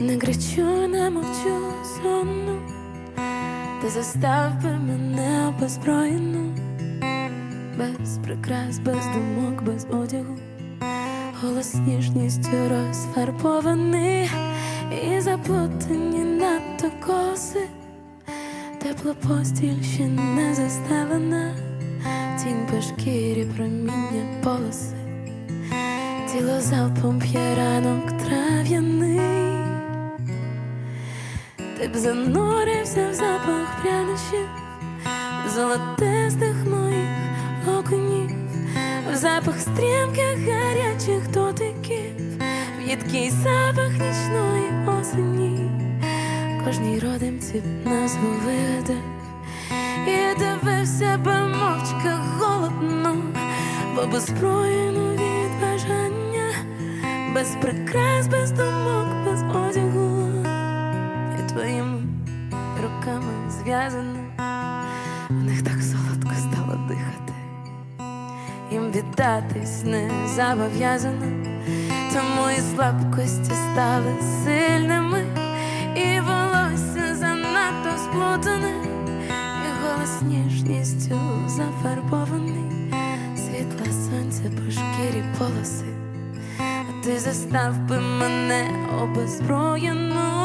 Не кричу, не мовчу сонну, ти застав би мене обезброєну, без прикрас, без думок, без одягу, голос ніжністю розфарбований. І заплутані надто коси, тепла постіль ще не заставлена, тінь по шкірі проміння полоси. Тіло залпом п'є ранок трав'яний, ти б занурився в запах прянощів, золотистих моїх окунів, в запах стрімких гарячих дотиків, в їдкий запах нічної осені, кожній родимці назву вигадав, і дивився би мовчки голодно, бо беззброєно від бажання, без прикрас, без думок, без одягу, руками зв'язано, в них так солодко стало дихати, їм віддатись не зобов'язано, тому і слабкості стали сильними, і волосся занадто сплутане, і голос ніжністю зафарбований, світла сонця по шкірі полоси, а ти застав би мене обезброєну